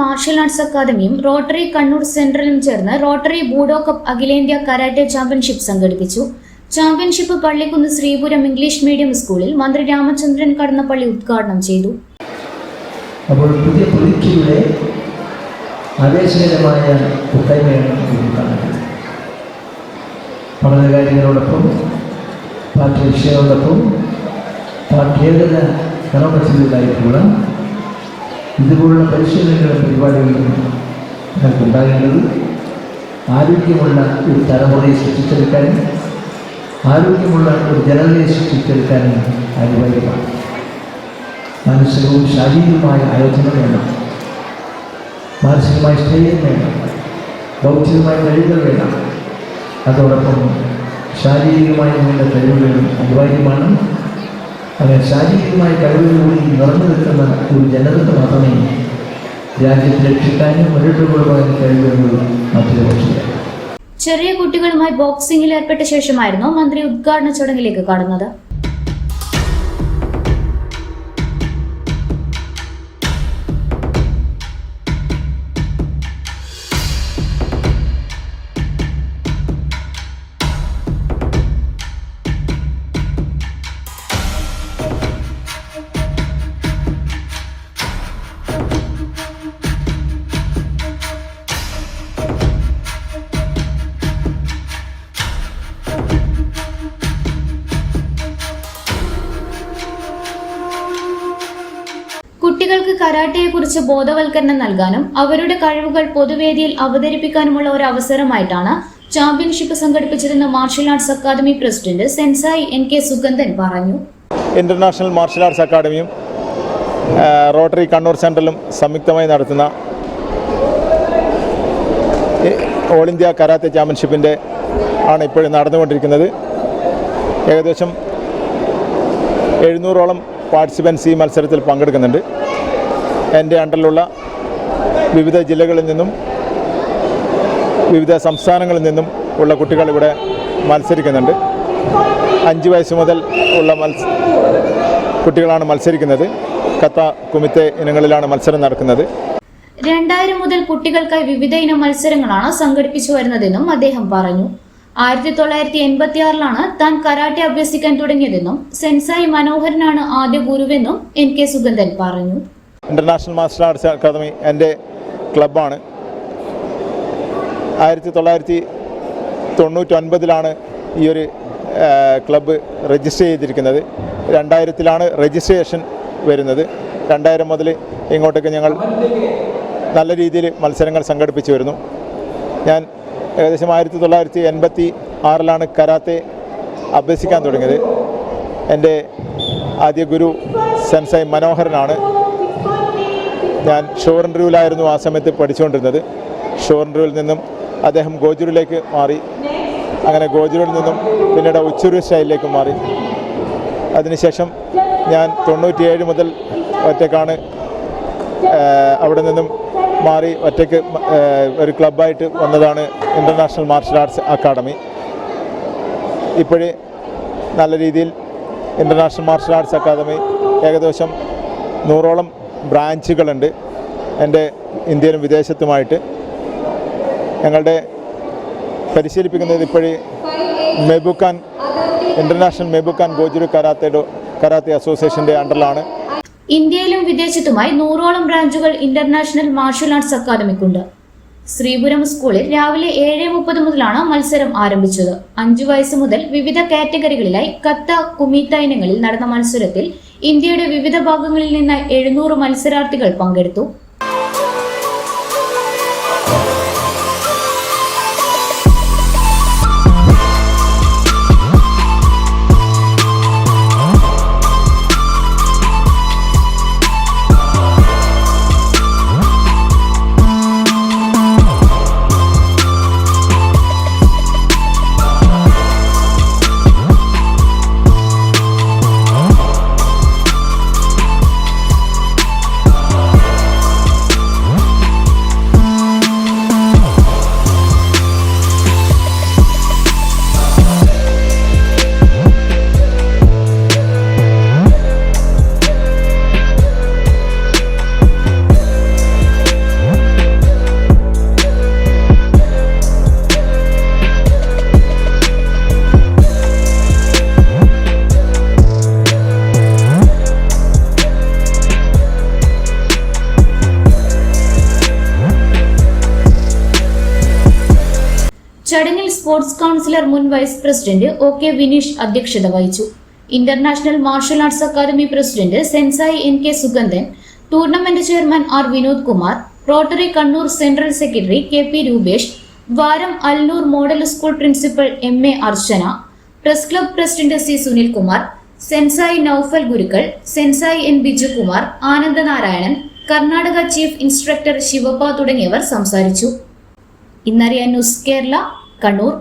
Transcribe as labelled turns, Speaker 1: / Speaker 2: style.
Speaker 1: Marshal arts അക്കാദമിയും Rotary Kannur സെൻട്രലും ചേർന്ന് റോട്ടറി ബൂഡോ കപ്പ് അഖിലേന്ത്യാ കരാട്ടെ ചാമ്പ്യൻഷിപ്പ് സംഘടിപ്പിച്ചു. Championship Pallikkunnu Sreepuram English medium സ്കൂളിൽ മന്ത്രി രാമചന്ദ്രൻ കടന്നപ്പള്ളി ഉദ്ഘാടനം ചെയ്തു.
Speaker 2: അപ്പോൾ പുതിയ പാർട്ടി വിഷയങ്ങളോടൊപ്പം പാഠ്യേതര കർമ്മശീലരായിട്ടുള്ള ഇതുപോലുള്ള പരിശീലനങ്ങളും പരിപാടികളും ഞങ്ങൾക്കുണ്ടാകേണ്ടത് ആരോഗ്യമുള്ള ഒരു തലമുറയെ സൃഷ്ടിച്ചെടുക്കാനും ആരോഗ്യമുള്ള ഒരു ജനതയെ സൃഷ്ടിച്ചെടുക്കാനും അനിവാര്യമാണ് മാനസികവും ശാരീരികമായ ആയോജനം വേണം. മാനസികമായ സ്ഥൈര്യം വേണം. ബൗദ്ധികമായ കഴിവുകൾ വേണം. അതോടൊപ്പം ശാരീരികമായ വേണ്ട കഴിവുകളും അനിവാര്യമാണ്. അങ്ങനെ ശാരീരികമായ കഴിവുകൾ കൂടി നിറഞ്ഞു നിൽക്കുന്ന ഒരു ജനതയ്ക്ക് മാത്രമേ രാജ്യത്തെ രക്ഷിക്കാനും മുന്നോട്ട് കൊണ്ടുപോകാൻ കഴിവുകൾ മറ്റൊരു പക്ഷിയാണ്
Speaker 1: ചെറിയ കുട്ടികളുമായി ബോക്സിംഗിൽ ഏർപ്പെട്ട ശേഷമായിരുന്നു മന്ത്രി ഉദ്ഘാടന ചടങ്ങിലേക്ക് കടന്നത്. കുട്ടികൾക്ക് കരാട്ടയെക്കുറിച്ച് ബോധവൽക്കരണം നൽകാനും അവരുടെ കഴിവുകൾ പൊതുവേദിയിൽ അവതരിപ്പിക്കാനുമുള്ള ഒരു അവസരമായിട്ടാണ് championship സംഘടിപ്പിച്ചതെന്ന് martial arts academy president sensei N K Sugandhan പറഞ്ഞു.
Speaker 3: ഇന്റർനാഷണൽ മാർഷൽ ആർട്സ് അക്കാദമിയും റോട്ടറി കണ്ണൂർ സെൻട്രലും സംയുക്തമായി നടത്തുന്ന ഓൾ ഇന്ത്യ കരാത്തെ ചാമ്പ്യൻഷിപ്പിന്റെ ആണ് ഇപ്പോഴും നടന്നുകൊണ്ടിരിക്കുന്നത്. ഏകദേശം എഴുന്നൂറോളം പാർട്ടിസിപ്പൻസ് ഈ മത്സരത്തിൽ പങ്കെടുക്കുന്നുണ്ട്. എന്റെ അണ്ടറിലുള്ള വിവിധ ജില്ലകളിൽ നിന്നും വിവിധ സംസ്ഥാനങ്ങളിൽ നിന്നും ഉള്ള കുട്ടികൾ ഇവിടെ മത്സരിക്കുന്നുണ്ട്. അഞ്ച് വയസ്സ് മുതൽ ഉള്ള മത്സ കുട്ടികളാണ് മത്സരിക്കുന്നത്. കത്ത കുമിത്തെ ഇനങ്ങളിലാണ് മത്സരം നടക്കുന്നത്.
Speaker 1: രണ്ടായിരം മുതൽ കുട്ടികൾക്കായി വിവിധ ഇനം മത്സരങ്ങളാണ് സംഘടിപ്പിച്ചു വരുന്നതെന്നും അദ്ദേഹം പറഞ്ഞു. ആയിരത്തി തൊള്ളായിരത്തി എൺപത്തി ആറിലാണ് താൻ കരാട്ടെ അഭ്യസിക്കാൻ തുടങ്ങിയതെന്നും സെൻസായി മനോഹരനാണ് ആദ്യ ഗുരുവെന്നും എൻ കെ സുഗന്ധൻ പറഞ്ഞു.
Speaker 3: ഇന്റർനാഷണൽ മാസ്റ്റർ ആർട്സ് അക്കാദമി എന്റെ ക്ലബ്ബാണ്. ആയിരത്തി തൊള്ളായിരത്തി തൊണ്ണൂറ്റൊൻപതിലാണ് ഈ ഒരു ക്ലബ്ബ് രജിസ്റ്റർ ചെയ്തിരിക്കുന്നത്. രണ്ടായിരത്തിലാണ് രജിസ്ട്രേഷൻ വരുന്നത്. രണ്ടായിരം മുതൽ ഇങ്ങോട്ടേക്ക് ഞങ്ങൾ നല്ല രീതിയിൽ മത്സരങ്ങൾ സംഘടിപ്പിച്ചു വരുന്നു. ഞാൻ ഏകദേശം ആയിരത്തി തൊള്ളായിരത്തി എൺപത്തി ആറിലാണ് കരാത്തെ അഭ്യസിക്കാൻ തുടങ്ങിയത്. എന്റെ ആദ്യ ഗുരു സെൻസായി മനോഹരനാണ്. ഞാൻ ഷോറിൻഡ്രൂവിലായിരുന്നു ആ സമയത്ത് പഠിച്ചുകൊണ്ടിരുന്നത്. ഷോറിൻഡ്രൂവിൽ നിന്നും അദ്ദേഹം ഗോജുരിലേക്ക് മാറി. അങ്ങനെ ഗോജുരിൽ നിന്നും പിന്നീട് ഉച്ചൂരു സ്റ്റൈലിലേക്ക് മാറി. അതിനുശേഷം ഞാൻ തൊണ്ണൂറ്റിയേഴ് മുതൽ ഒറ്റക്കാണ്. അവിടെ നിന്നും മാറി ഒറ്റയ്ക്ക് ഒരു ക്ലബ്ബായിട്ട് വന്നതാണ് ഇന്റർനാഷണൽ മാർഷൽ ആർട്സ് അക്കാഡമി. ഇപ്പോഴേ നല്ല രീതിയിൽ ഇന്റർനാഷണൽ മാർഷൽ ആർട്സ് അക്കാദമി ഏകദേശം നൂറോളം ബ്രാഞ്ചുകളുണ്ട് എന്റെ ഇന്ത്യയിലും വിദേശത്തുമായിട്ട്. ഞങ്ങളുടെ പരിശീലിപ്പിക്കുന്നത് ഇപ്പോഴേ മെബുക്കാൻ ഇന്റർനാഷണൽ മെബുക്കാൻ ഗോജുരു കരാത്തയുടെ കരാത്തെ അസോസിയേഷന്റെ അണ്ടറിലാണ്.
Speaker 1: ഇന്ത്യയിലും വിദേശത്തുമായി നൂറോളം ബ്രാഞ്ചുകൾ ഇന്റർനാഷണൽ മാർഷൽ ആർട്സ് അക്കാദമിക്കുണ്ട്. ശ്രീപുരം സ്കൂളിൽ രാവിലെ ഏഴ് മുപ്പത് മുതലാണ് മത്സരം ആരംഭിച്ചത്. അഞ്ചു വയസ്സ് മുതൽ വിവിധ കാറ്റഗറികളിലായി കത്ത കുമീത്ത ഇനങ്ങളിൽ നടന്ന മത്സരത്തിൽ ഇന്ത്യയുടെ വിവിധ ഭാഗങ്ങളിൽ നിന്ന് എഴുന്നൂറ് മത്സരാർത്ഥികൾ പങ്കെടുത്തു. ചടങ്ങിൽ സ്പോർട്സ് കൗൺസിലർ മുൻ vice president O K Vineesh അധ്യക്ഷത വഹിച്ചു. International martial arts academy president sensei N K Sugandhan tournament chairman R Vinod Kumar Rotary Kannur central secretary K P Rupesh Varam Allur model school principal M A Archana press club president C Sunil Kumar sensei Noufal Gurukkal sensei N Biju Bijukumar Anandanarayanan Karnataka chief instructor Shivappa തുടങ്ങിയവർ സംസാരിച്ചു. ഇന്നറിയാൻ news Kerala Kannur